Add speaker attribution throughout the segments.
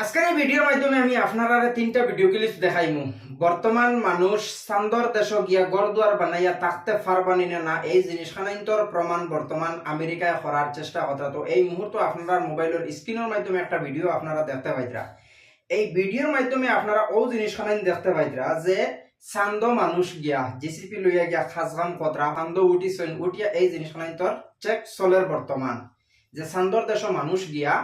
Speaker 1: আজকের এই ভিডিওর মাধ্যমে আমি আপনারা তিনটা ভিডিও ক্লিপ দেখাইমু। বর্তমান মানুষ চান্দর দেশ গিয়া গড়দুয়ার বানাইয়া থাকতে পারবানি না না, এই জিনিসখানাইন্তর প্রমাণ বর্তমান আমেরিকায় করার চেষ্টা কথা তো এই মুহূর্তে আপনারা মোবাইলের স্ক্রিনের মাধ্যমে একটা ভিডিও আপনারা দেখতে পাইতরা এই ভিডিওর মাধ্যমে আপনারা ও জিনিসখানাইন দেখতে পাইতরা যে চান্দ মানুষ গিয়া জিসিপি লইয়া গিয়া খাসগাম কতরা চান্দ উঠিছেন উঠিয়া এই জিনিসখানাইন্তর চেক চলের বর্তমান। যে চান্দর দেশ মানুষ গিয়া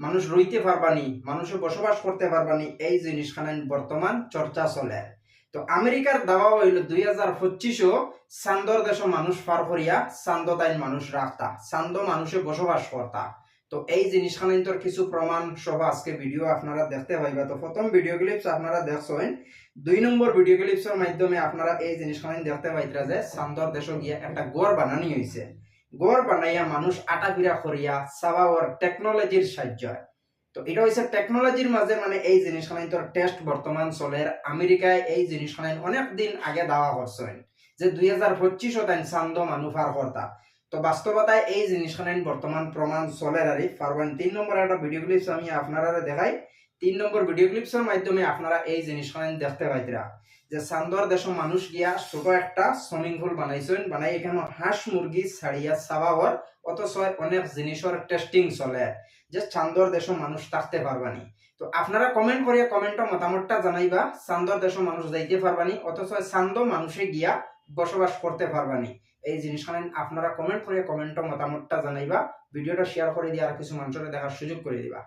Speaker 1: মানুষ রইতে পারবানি মানুষে বসবাস করতে পারবানি, এই জিনিসখানে বর্তমান চর্চা চলে। তো আমেরিকার দাওয়া হইল দুই হাজার পঁচিশও চান্দর দেশ মানুষ পার করিয়া চান্দ তাইন মানুষ রাখতা চান্দ মানুষে বসবাস করতা। তো এই জিনিসখানে তোর কিছু প্রমাণ সহ আজকে ভিডিও আপনারা দেখতে পাইবা। তো প্রথম ভিডিও ক্লিপস আপনারা দেখছেন, দুই নম্বর ভিডিও ক্লিপসের মাধ্যমে আপনারা এই জিনিসখানে দেখতে পাইতরা যে চান্দর দেশ গিয়া একটা গড় বানানি হয়েছে গড় বানাইয়া মানুষ আটা পিরা করিয়া সাবাওয়ার টেকনোলজির সাহায্য তো এটা হচ্ছে টেকনোলজির মাঝে মানে এই জিনিসখানাই তোর টেস্ট বর্তমান চলে। আমেরিকায় এই জিনিসখানাই অনেক দিন আগে দেওয়া করছেন যে দুই হাজার পঁচিশও তাই চান্দ মানুফার কর্তা। তো বাস্তবতায় এই জিনিসখানাই বর্তমান প্রমাণ চলে আর পারবেন, তিন নম্বর একটা ভিডিও ক্লিপস আমি আপনারা দেখাই। তিন নম্বর ভিডিও ক্লিপসের মাধ্যমে আপনারা এই জিনিসখানাই দেখতে পাইতরা যে চান্দর দেশ মানুষ গিয়া ছোট একটা সুইমিং পুল বানাইছেন, বানাই এখানে হাঁস মুরগি ছাড়িয়া চাবাওয়ার অথচ অনেক জিনিসের টেস্টিং চলে। যে চান্দর দেশ মানুষ থাকতে পারবানি তো আপনারা কমেন্ট করিয়া কমেন্টর মতামতটা জানাইবা চান্দর দেশ মানুষ যাইতে পারবানি অথচ চান্দ মানুষে গিয়া বসবাস করতে পারবানি এই জিনিসখানে আপনারা কমেন্ট করিয়া কমেন্টর মতামতটা জানাইবা ভিডিওটা শেয়ার করে দিয়ে আর কিছু মানুষের দেখার সুযোগ করে দিবা।